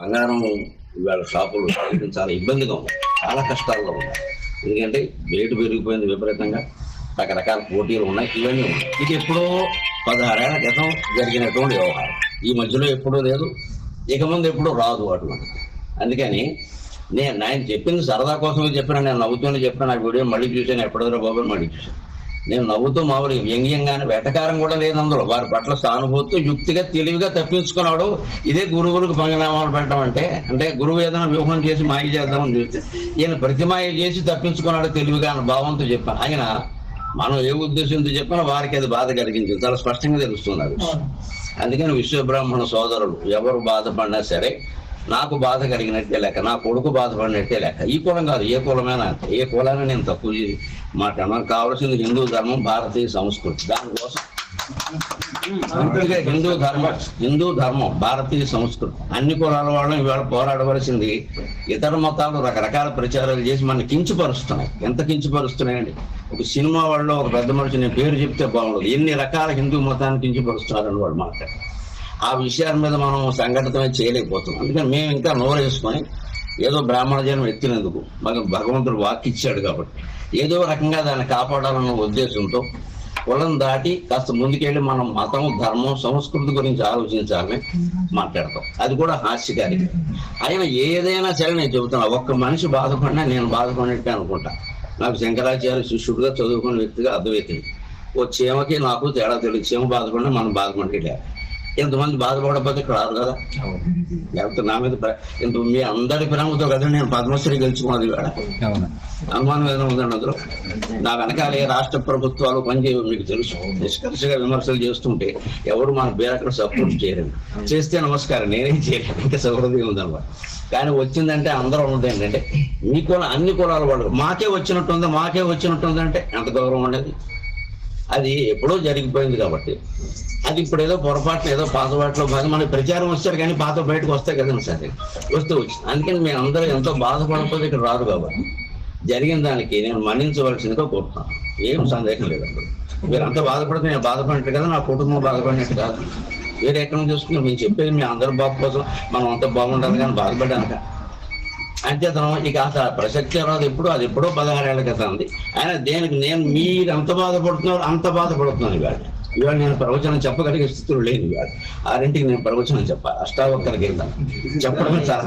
బంగారం ఇవాళ షాపులు చాలా ఇబ్బందిగా ఉంది చాలా కష్టాల్లో ఉన్నాయి. ఎందుకంటే రేటు పెరిగిపోయింది విపరీతంగా. రకరకాల పోటీలు ఉన్నాయి ఇవన్నీ ఉన్నాయి. ఇది ఎప్పుడో పదహారేళ్ళ క్రితం జరిగినటువంటి వ్యవహారం. ఈ మధ్యలో ఎప్పుడూ లేదు. ఇక ముందు ఎప్పుడూ రాదు అటువంటి అందుకని నేను ఆయన చెప్పింది సరదా కోసమే చెప్పిన నేను నవ్వుతూనే చెప్పిన నాకు వీడియో మళ్ళీ చూశాను ఎప్పటిదో బాబు మళ్ళీ చూశాను. నేను నవ్వుతూ మామూలుగా వ్యంగ్యంగానే వెటకారం కూడా లేదు అందులో. వారి పట్ల సానుభూతి యుక్తిగా తెలివిగా తప్పించుకున్నాడు. ఇదే గురువులకు పంగనామాలు పెట్టడం అంటే అంటే గురువు ఏదైనా వ్యూహం చేసి మాయ చేద్దామని చూస్తే ఈయన ప్రతిమాయ చేసి తప్పించుకున్నాడు తెలివిగా అన్న భావంతో చెప్పాను. ఆయన మనం ఏ ఉద్దేశంతో చెప్పినా వారికి అది బాధ కలిగించింది. చాలా స్పష్టంగా తెలుస్తున్నారు అందుకని విశ్వబ్రాహ్మణ సోదరులు ఎవరు బాధపడినా సరే నాకు బాధ కలిగినట్టే లెక్క నా కొడుకు బాధపడినట్టే లెక్క ఈ కులం కాదు ఏ కులమైనా ఏ కులాన్ని నేను తక్కువ మాట నాకు కావాల్సింది హిందూ ధర్మం భారతీయ సంస్కృతి. దానికోసం అందుకే హిందూ ధర్మం హిందూ ధర్మం భారతీయ సంస్కృతి. అన్ని కులాల వాళ్ళు ఇవాళ పోరాడవలసింది ఇతర మతాలు రకరకాల ప్రచారాలు చేసి మన కించపరుస్తున్నాయి. ఎంత కించపరుస్తున్నాయండి? ఒక సినిమా వాళ్ళు ఒక పెద్ద మనిషి నేను పేరు చెప్తే బాగుండదు. ఎన్ని రకాల హిందూ మతాన్ని కించపరుస్తున్నారని వాళ్ళు మాట్లాడారు ఆ విషయాల మీద మనం సంఘటితమే చేయలేకపోతున్నాం. అందుకని మేము ఇంకా నోరు వేసుకొని ఏదో బ్రాహ్మణ జన్మ ఎత్తినందుకు మనకు భగవంతుడు వాకిచ్చాడు కాబట్టి. ఏదో రకంగా దాన్ని కాపాడాలన్న ఉద్దేశంతో కులం దాటి కాస్త ముందుకెళ్ళి మనం మతం ధర్మం సంస్కృతి గురించి ఆలోచించాలని మాట్లాడతాం. అది కూడా హాస్యకారి ఆయన ఏదైనా సరే నేను చెబుతున్నా ఒక్క మనిషి బాధపడినా నేను బాధపడినట్టే అనుకుంటా. నాకు శంకరాచార్య శిష్యుడిగా చదువుకున్న వ్యక్తిగా అద్వైతం ఓ చీమకి నాకు తేడా తెలియదు. చీమ బాధపడినా మనం బాధపడలే ఎంతమంది బాధపడకపోతే ఇక్కడ రాదు కదా. లేకపోతే నా మీద ఇంత మీ అందరి ప్రేమతో కదా నేను పద్మశ్రీ గెలుచుకున్నది అవును. అనుమానం ఏదైనా ఉందండి అందులో నా వెనకాల రాష్ట్ర ప్రభుత్వాలు పనిచేయవు మీకు తెలుసు. నిష్కర్షగా విమర్శలు చేస్తుంటే ఎవరు మన పేరక్కడ సపోర్ట్ చేయరు చేస్తే నమస్కారం నేనేం చేయలేను ఇంకా సౌహృదయం ఉందన్నమాట. కానీ వచ్చిందంటే అందరూ ఉన్నది ఏంటంటే మీ కుల అన్ని కులాల వాళ్ళు మాకే వచ్చినట్టుంది మాకే వచ్చినట్టుంది అంటే ఎంత గౌరవం ఉండేది అది ఎప్పుడో జరిగిపోయింది కాబట్టి. అది ఇప్పుడు ఏదో పొరపాటున ఏదో పాతబాట్లో బాగా మనకి ప్రచారం వచ్చారు కానీ పాత బయటకు వస్తాయి కదండి సరే. వస్తూ వచ్చింది. అందుకని మేము అందరూ ఎంతో బాధపడకపోతే ఇక్కడ రాదు కాబట్టి. జరిగిన దానికి నేను మన్నించవలసిందిగా కోరుతున్నాను. ఏం సందేహం లేదు మీరు అంత బాధపడితే నేను బాధపడినట్టు కదా నా కుటుంబం బాధపడినట్టు కాదు. వేరే ఎక్కడ నుంచి చూసుకుని మేము చెప్పేది మీ అందరూ బాగు కోసం. మనం అంత బాగుండాలి కానీ బాధపడ్డాను అంచేతనం ఇక అసలు ప్రసక్తి రాదు ఎప్పుడు అది ఎప్పుడో పదహారేళ్ళ క్రితం ఉంది. ఆయన దేనికి నేను మీరు ఎంత బాధపడుతున్నారు అంత బాధపడుతున్నాను ఇవాళ ఇవాళ నేను ప్రవచనం చెప్పగలిగే స్థితిలో లేను ఇవాళ ఆరింటికి నేను ప్రవచనం చెప్పాలి. అష్టావక్కరికి వెళ్తాను చెప్పడం చాలా